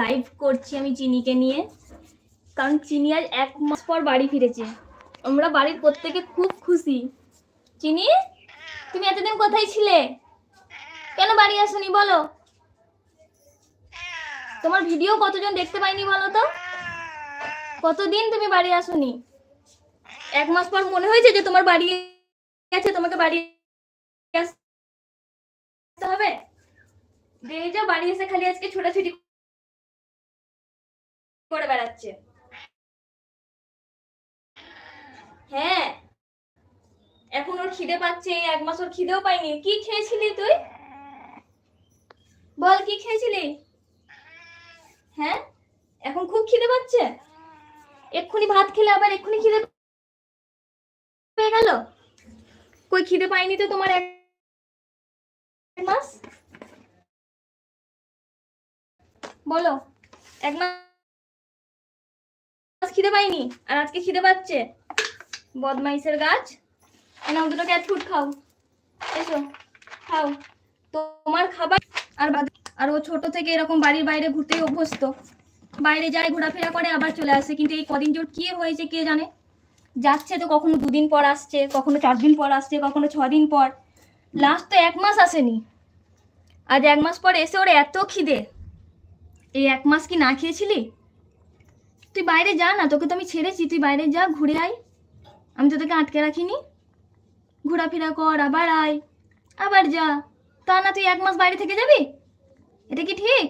Live করছি আমি চিনিকে নিয়ে। কারণ চিনি আজ এক মাস পর বাড়ি ফিরেছে। আমরা বাড়ির প্রত্যেকে খুব খুশি। চিনি, তুমি এতদিন কোথায় ছিলে? কেন বাড়ি আসোনি বলো? তোমার ভিডিও কতজন দেখতে পাইনি বলো তো? কতদিন তুমি বাড়ি আসোনি? এক মাস পর মনে হয়েছে যে তোমার বাড়ি আছে তোমাকে বাড়ি আসতে হবে? যাও, বাড়ি এসে খালি আজকে ছোটাছুটি করে বেড়াচ্ছে। হ্যাঁ এখন ওর খিদে পাচ্ছে এক মাস ওর খিদেও পাইনি। কি খেয়েছিলি তুই? বল, কি খেয়েছিলি? হ্যাঁ এখন খুব খিদে পাচ্ছে? এক্ষুনি ভাত খেলে আবার এক্ষুনি খিদে পেয়ে গেল? কই, খিদে পাইনি তো তোমার এক মাস? বলো, এক মাস খিদে পাইনি, আর আজকে খিদে পাচ্ছে। বদমাইশের গাছ। এনাও দুটো ক্যাট ফুড খাও। এসো, খাও। তোমার খাবার আর আর ও ছোট থেকে এরকম বাড়ির বাইরে ঘুরতেই অভ্যস্ত। বাইরে যায়, ঘোরাফেরা করে, আবার চলে আসে। কিন্তু এই কদিন জোর কি হয়েছে কে জানে? যাচ্ছে তো কখনো দুদিন পর আসছে, কখনো চার দিন পর আসছে, কখনো ছ দিন পর। লাস্ট তো এক মাস আসেনি। আজ এক মাস পর এসে ওর এত খিদে। এই এক মাস কি না খেয়েছিলি? তুই বাইরে যা না, তোকে তো আমি ছেড়েছি, তুই বাইরে যা, ঘুরে আয়। আমি তো তোকে আটকে রাখিনি। ঘোরাফেরা কর, আবার আয়, আবার যা। তা না, তুই এক মাস বাইরে থেকে যাবি? এটা কি ঠিক?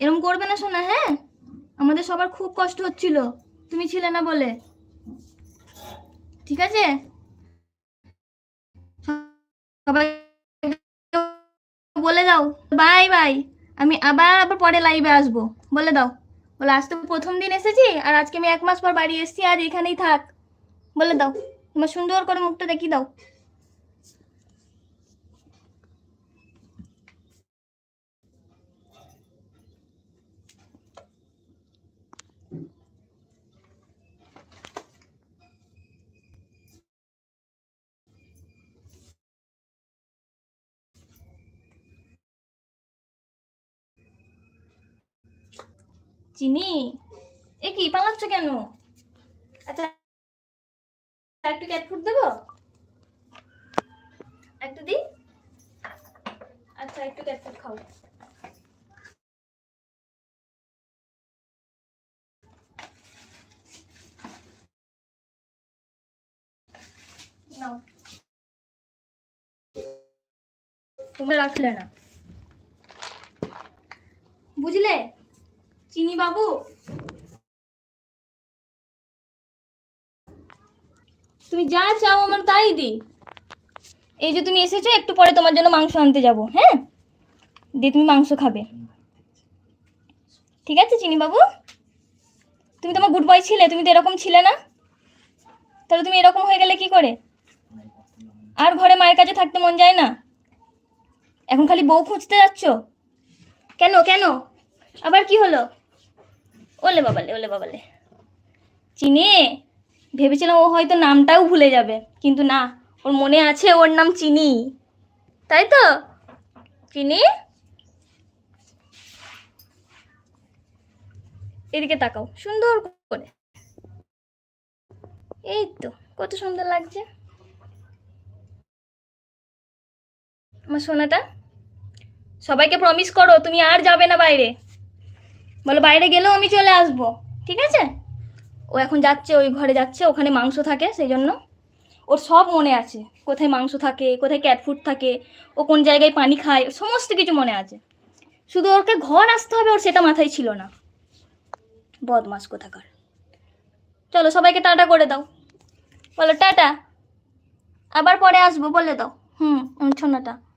এরকম করবে না শোনা হ্যাঁ? আমাদের সবার খুব কষ্ট হচ্ছিল। তুমি ছিলে না বলে। ঠিক আছে? বলে দাও। Bye bye. আমি আবার আবার পরে লাইভে আসব। বলে দাও। বলে, আজ তো প্রথম দিন এসেছি আর আজকে আমি এক মাস পর বাড়ি এসেছি, আজ এখানেই থাক। বলে দাও, তোমার সুন্দর করে মুখটা দেখিয়ে দাও। চিনি? এ কি, পালাচ্ছ কেন? আচ্ছা একটু ক্যাট ফুড দেবো? একটু দি? আচ্ছা একটু ক্যাট ফুড খাও। নাও। তুমি রাখলে না। বুঝলে? চিনি বাবু তুমি যা চাও আমার তাই দি এই যে তুমি এসেছ, একটু পরে তোমার জন্য মাংস আনতে যাব হ্যাঁ? দিয়ে তুমি মাংস খাবে। ঠিক আছে চিনি বাবু তুমি তোমার গুড বয় ছিলে, তুমি তো এরকম ছিলে না। তাহলে তুমি এরকম হয়ে গেলে কি করে? আর ঘরে মায়ের কাছে থাকতে মন যায় না। এখন খালি বউ খুঁজতে যাচ্ছ? কেন কেন? আবার কি হলো? ওলে বাবালে ওলে বাবালে। চিনি? ভেবেছিলাম ও হয়তো নামটাও ভুলে যাবে, কিন্তু না, ওর মনে আছে ওর নাম চিনি। তাই তো? চিনি? এদিকে তাকাও, সুন্দর করে। এই তো, কত সুন্দর লাগছে। আমার সোনাটা, সবাইকে প্রমিস করো, তুমি আর যাবে না বাইরে। বলো, বাইরে গেলেও আমি চলে আসব, ঠিক আছে? ও এখন যাচ্ছে, ওই ঘরে যাচ্ছে, ওখানে মাংস থাকে, সেই জন্য। ওর সব মনে আছে, কোথায় মাংস থাকে, কোথায় ক্যাট ফুড থাকে, ও কোন জায়গায় পানি খায়, সমস্ত কিছু মনে আছে। শুধু ওকে ঘর আসতে হবে, ওর সেটা মাথায় ছিল না। বদমাস কোথাকার। চলো, সবাইকে টাটা করে দাও। বলো, টাটা। আবার পরে আসব, বলে দাও। হুম ছোনাটা